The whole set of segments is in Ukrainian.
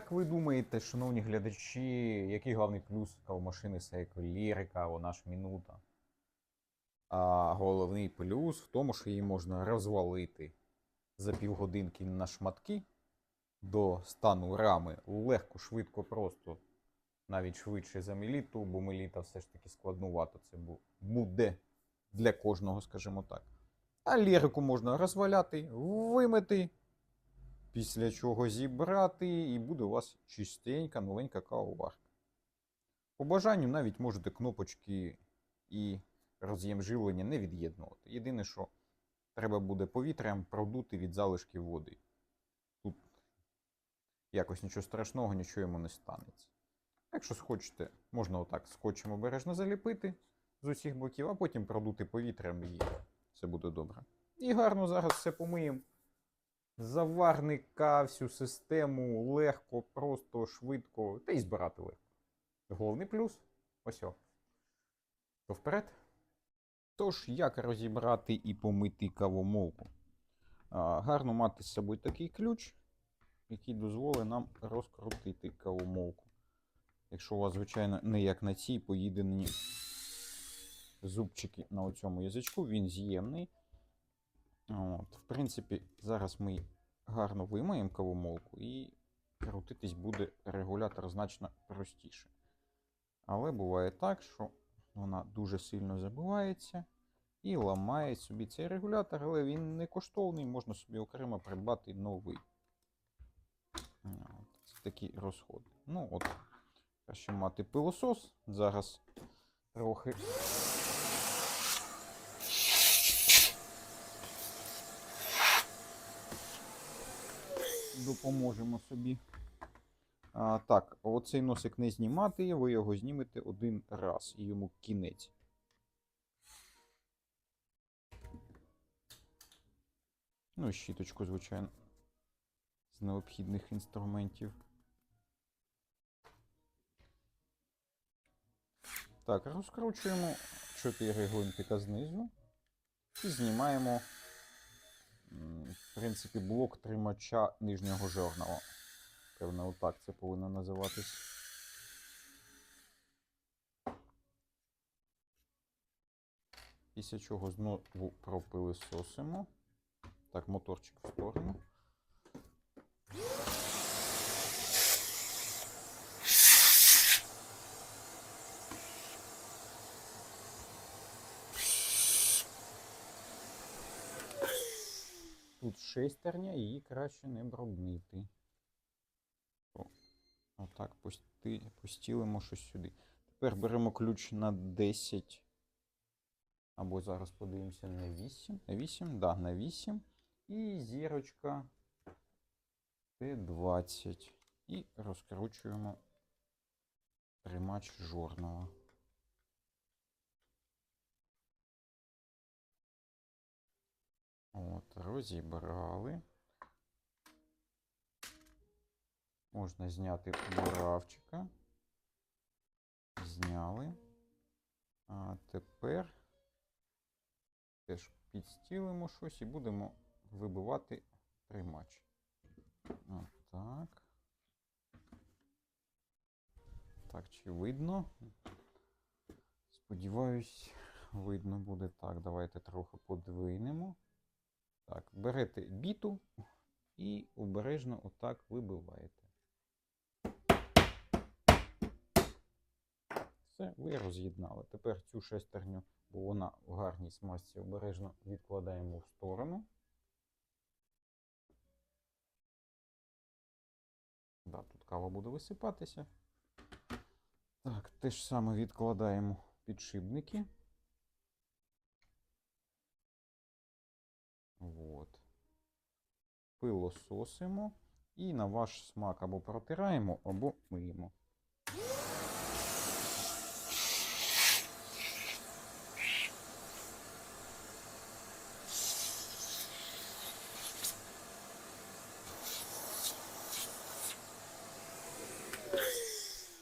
Як ви думаєте, шановні глядачі, який головний плюс кавомашини Lyrica, вона ж мінута? А головний плюс в тому, що її можна розвалити за півгодинки на шматки до стану рами легко, швидко, просто, навіть швидше за меліту, бо меліта все ж таки складнувато це буде для кожного, скажімо так. А лірику можна розваляти, вимити, після чого зібрати, і буде у вас чистенька, новенька кавоварка. По бажанню навіть можете кнопочки і роз'єм живлення не від'єднувати. Єдине, що треба буде повітрям продути від залишків води. Тут якось нічого страшного, нічого йому не станеться. Якщо схочете, можна отак скотчем обережно заліпити з усіх боків, а потім продути повітрям і все буде добре. І гарно зараз все помиємо. Заварника, всю систему легко, просто, швидко, та й збирати легко. Головний плюс ось. То вперед. Тож, як розібрати і помити кавомолку? А, гарно мати з собою такий ключ, який дозволить нам розкрутити кавомолку. Якщо у вас, звичайно, не як на цій поїдені зубчики на цьому язичку, він з'ємний. От, в принципі, зараз ми гарно вимаємо кавомолку і крутитись буде регулятор значно простіше. Але буває так, що вона дуже сильно забивається і ламає собі цей регулятор, але він не коштовний, можна собі окремо придбати новий. От, Це такі розходи. Ну от, краще мати пилосос. Зараз трохи. Допоможемо собі. А, так, оцей носик не знімати, ви його знімете один раз і йому кінець. Ну щіточку, звичайно, з необхідних інструментів. Так, розкручуємо 4 гвинтика знизу і знімаємо, в принципі, блок тримача нижнього жорного. Певно, отак це повинно називатись. Після чого знову пропилисосимо. Так, моторчик в сторону. Тут шестерня, її краще не бруднити. Отак пости, постілимо щось сюди. Тепер беремо ключ на 10. Або зараз подивимося на 8. На 8, да, на 8. І зірочка Т20. І розкручуємо тримач жорного. От, розібрали. Можна зняти буравчика. Зняли. А тепер теж підстілимо щось і будемо вибивати тримач. Отак. Так, чи видно? Сподіваюсь, видно буде так. Давайте трохи подвинемо. Так, берете біту і обережно отак вибиваєте. Все, ви роз'єднали. Тепер цю шестерню, бо вона в гарній смазці, обережно відкладаємо в сторону. Да, тут кава буде висипатися. Так, те ж саме відкладаємо підшипники. Пилососимо і на ваш смак або протираємо, або миємо.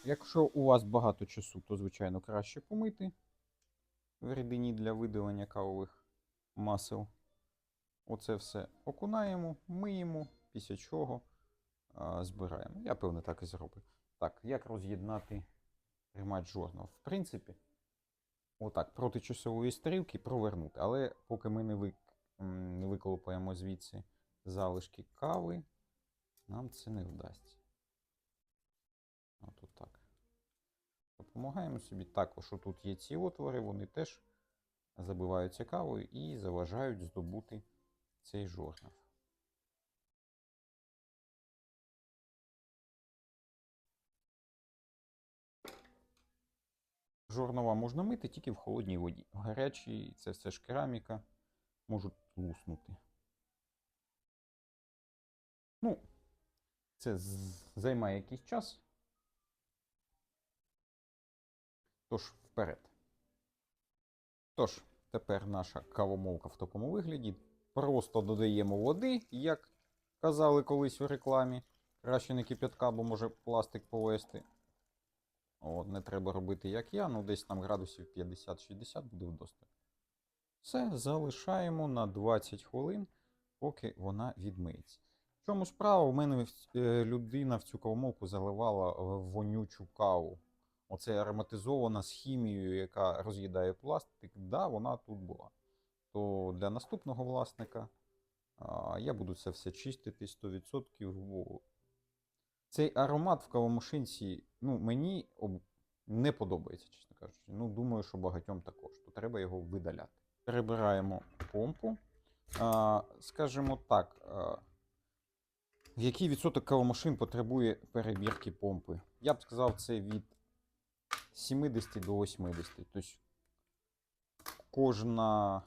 Якщо у вас багато часу, то, звичайно, краще помити в рідині для видалення кавових масел. Оце все окунаємо, миємо, після чого збираємо. Я певно так і зроблю. Так, як роз'єднати тримач жорнов? В принципі, отак, проти часової стрілки провернути. Але поки ми не, вик... не виколупаємо звідси залишки кави, нам це не вдасться. От так. Допомагаємо собі також. Тут є ці отвори, вони теж забиваються кавою і заважають здобути цей жорнов. Жорнова можна мити тільки в холодній воді. В гарячій це все ж кераміка, можуть луснути. Ну, це займає якийсь час. Тож, вперед. Тож, тепер наша кавомолка в такому вигляді. Просто додаємо води, як казали колись в рекламі. Краще не кип'ятка, бо може пластик повести. От, не треба робити, як я, ну десь там градусів 50-60 буде вдосталь. Все, залишаємо на 20 хвилин, поки вона відмиється. В чому справа? У мене е, людина в цю кавомолку заливала е, вонючу каву. Оце ароматизована з хімією, яка роз'їдає пластик. Да, вона тут була. То для наступного власника я буду це все чистити 100%. бо Цей аромат в кавомашинці, ну, мені не подобається, чесно кажучи. Ну, думаю, що багатьом також. То треба його видаляти. Перебираємо помпу. Скажімо так, а, який відсоток кавомашин потребує перебірки помпи? Я б сказав, це від 70 до 80. Тобто кожна.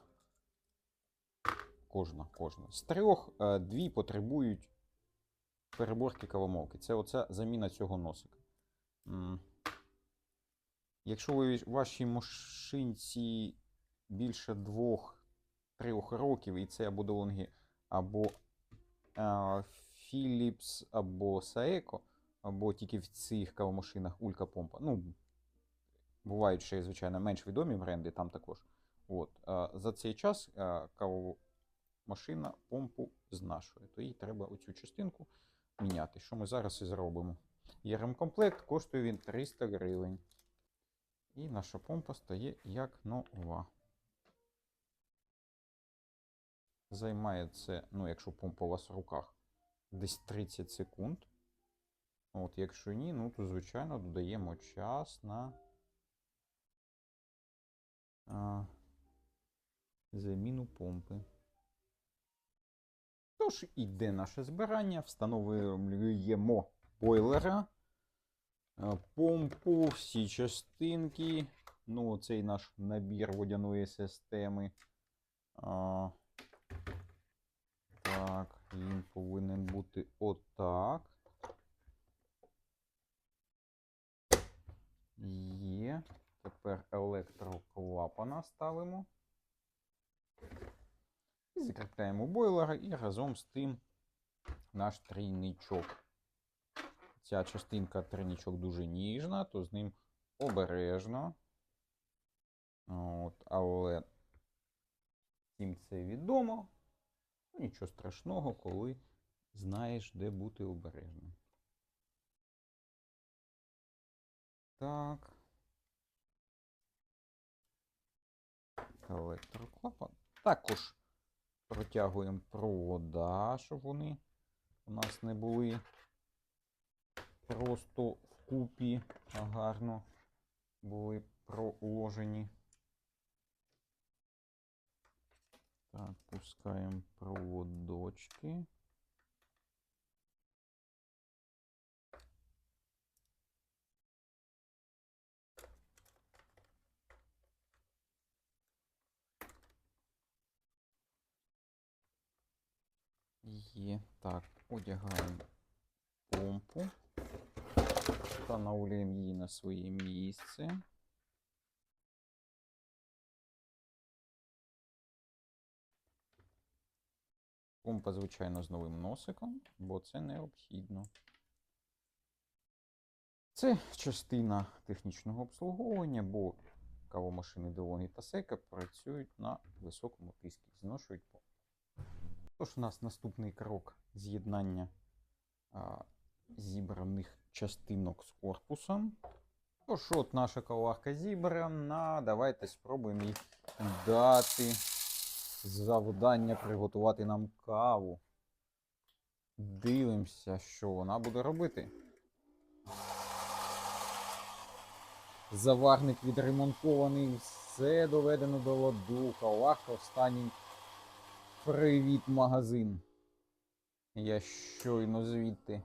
Кожна, кожна. З трьох е, дві потребують переборки кавомолки. Це оця заміна цього носика. Якщо ви вашій машинці більше двох-трьох років, і це або DeLonghi, або е, Philips, або Saeco, або тільки в цих кавомашинах Улька Помпа. Ну, бувають ще, звичайно, менш відомі бренди там також. От. е, За цей час е, кавомашина помпу знашує, то їй треба оцю частинку міняти, що ми зараз і зробимо. Є ремкомплект, коштує він 300 гривень. І наша помпа стає як нова. Займає це, ну, якщо помпа у вас в руках, десь 30 секунд. От, якщо ні, ну то звичайно додаємо час на а, заміну помпи. Тож іде наше збирання, встановлюємо бойлера, е, помпу, всі частинки. Ну, цей наш набір водяної системи. А, так, він повинен бути отак. Є. Тепер електроклапана ставимо. І закріпляємо бойлера і разом з тим наш трійничок. Ця частинка трійничок дуже ніжна, то з ним обережно. От, але всім це відомо. Ну, Нічого страшного, коли знаєш, де бути обережним. Так. Електроклапан. Також протягуємо провода, щоб вони у нас не були просто вкупі, а гарно були проложені. Так, пускаємо проводочки. Є. Так, одягаємо помпу. Встановлюємо її на своє місце. Помпа, звичайно, з новим носиком, бо це необхідно. Це частина технічного обслуговування, бо кавомашини DeLonghi та Seiko працюють на високому тиску, зношують помпу. Тож у нас наступний крок з'єднання зібраних частинок з корпусом. Тож, от наша коварка зібрана. Давайте спробуємо їй дати завдання приготувати нам каву. Дивимося, що вона буде робити. Заварник відремонтований, все доведено до ладу. Каварка останній привіт магазин. Я щойно звідти.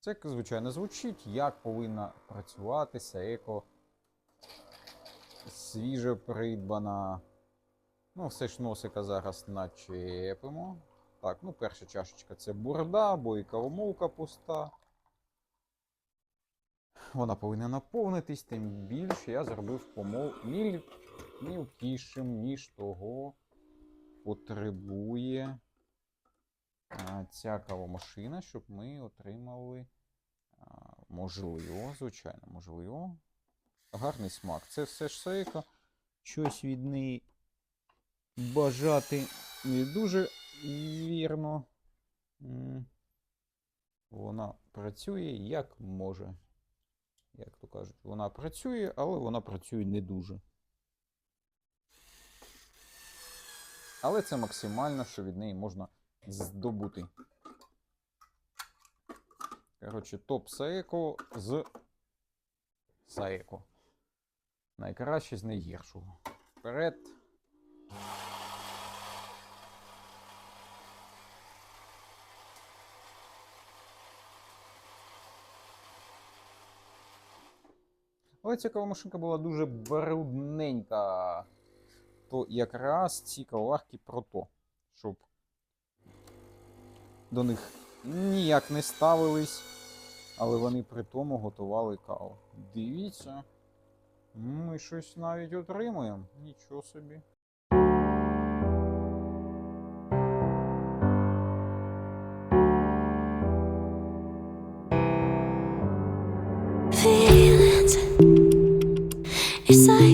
Це, звичайно, звучить, як повинна працювати Seiko свіже придбана. Ну, все ж носика зараз начепимо. Так, ну перша чашечка це бурда, бо і пуста. Вона повинна наповнитись, тим більше я зробив помол мілкішим, ніж того потребує а, ця кавомашина, щоб ми отримали, можливо, звичайно, можливо, гарний смак. Це все ж сейка. Щось від неї бажати не дуже вірно. Вона працює як може. Як то кажуть, вона працює, але вона працює не дуже. Але це максимально, що від неї можна здобути. Коротше, топ Саеко з Саеко. Найкраще з найгіршого. Вперед. Але ця кавомашинка була дуже брудненька. То якраз ці кавоварки про то, щоб до них ніяк не ставились, але вони при тому готували каву. Дивіться, ми щось навіть отримуємо. Нічого собі. side.